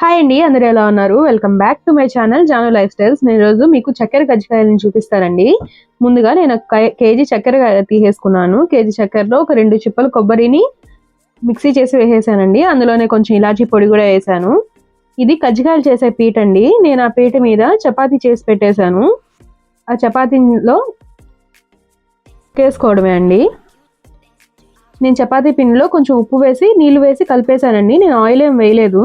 Hi అండి అందరూ ఎలా ఉన్నారు? Welcome back to my channel Janu life styles నేను రోజు మీకు చక్కెర కజ్జికాయలను చూపిస్తానండి. ముందుగా నేను ఒక కేజీ చక్కెర తీసేసుకున్నాను. కేజీ చక్కెరలో ఒక రెండు చిప్పలు కొబ్బరిని మిక్సీ చేసి వేసేసానండి. అందులోనే కొంచెం ఇలాచీ పొడి కూడా వేసాను. ఇది కజ్జికాయలు చేసే పీట అండి. నేను ఆ పీట మీద చపాతీ చేసి పెట్టేశాను. ఆ చపాతీలో వేసుకోవడమే అండి. నేను చపాతీ పిండిలో కొంచెం ఉప్పు వేసి నీళ్ళు వేసి కలిపేశానండి. నేను ఆయిల్ ఏం వేయలేదు.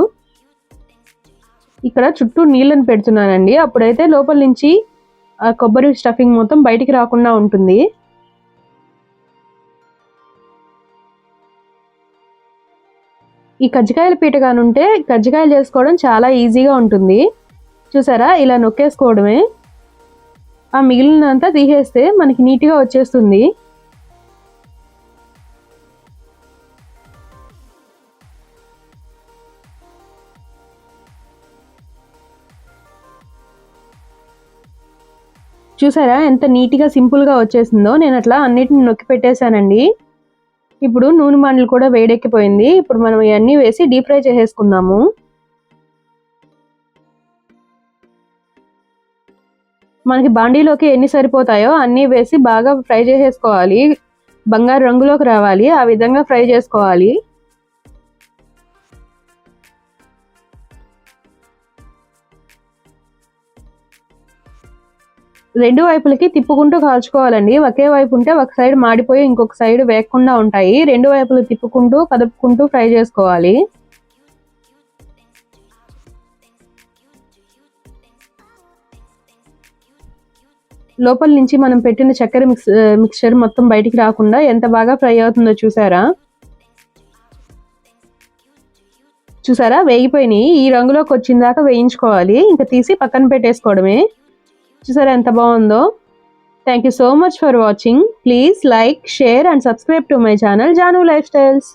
ఇక్కడ చుట్టూ నీళ్ళని పెడుతున్నానండి. అప్పుడైతే లోపల నుంచి కొబ్బరి స్టఫింగ్ మొత్తం బయటికి రాకుండా ఉంటుంది. ఈ కజ్జికాయల పీట కానుంటే కజ్జికాయలు చేసుకోవడం చాలా ఈజీగా ఉంటుంది. చూసారా? ఇలా నొక్కేసుకోవడమే. ఆ మిగిలినంతా తీసేస్తే మనకి నీట్గా వచ్చేస్తుంది. చూసారా ఎంత నీట్గా సింపుల్గా వచ్చేసిందో? నేను అట్లా అన్నిటిని నొక్కి పెట్టేశానండి. ఇప్పుడు నూనె మండలు కూడా వేడెక్కిపోయింది. ఇప్పుడు మనం ఇవన్నీ వేసి డీప్ ఫ్రై చేసేసుకుందాము. మనకి బాండీలోకి ఎన్ని సరిపోతాయో అన్నీ వేసి బాగా ఫ్రై చేసేసుకోవాలి. బంగారు రంగులోకి రావాలి. ఆ విధంగా ఫ్రై చేసుకోవాలి. రెండు వైపులకి తిప్పుకుంటూ కాల్చుకోవాలండి. ఒకే వైపు ఉంటే ఒక సైడ్ మాడిపోయి ఇంకొక సైడ్ వేయకుండా ఉంటాయి. రెండు వైపులు తిప్పుకుంటూ కదుపుకుంటూ ఫ్రై చేసుకోవాలి. లోపల నుంచి మనం పెట్టిన చక్కెర మిక్స్ మిక్చర్ మొత్తం బయటికి రాకుండా ఎంత బాగా ఫ్రై అవుతుందో చూసారా? చూసారా? వేగిపోయినాయి. ఈ రంగులోకి వచ్చిన దాకా వేయించుకోవాలి. ఇంకా తీసి పక్కన పెట్టేసుకోవడమే. చూసారా ఎంత బాగుందో? Thank you so much for watching please like share and subscribe to my channel Janu life styles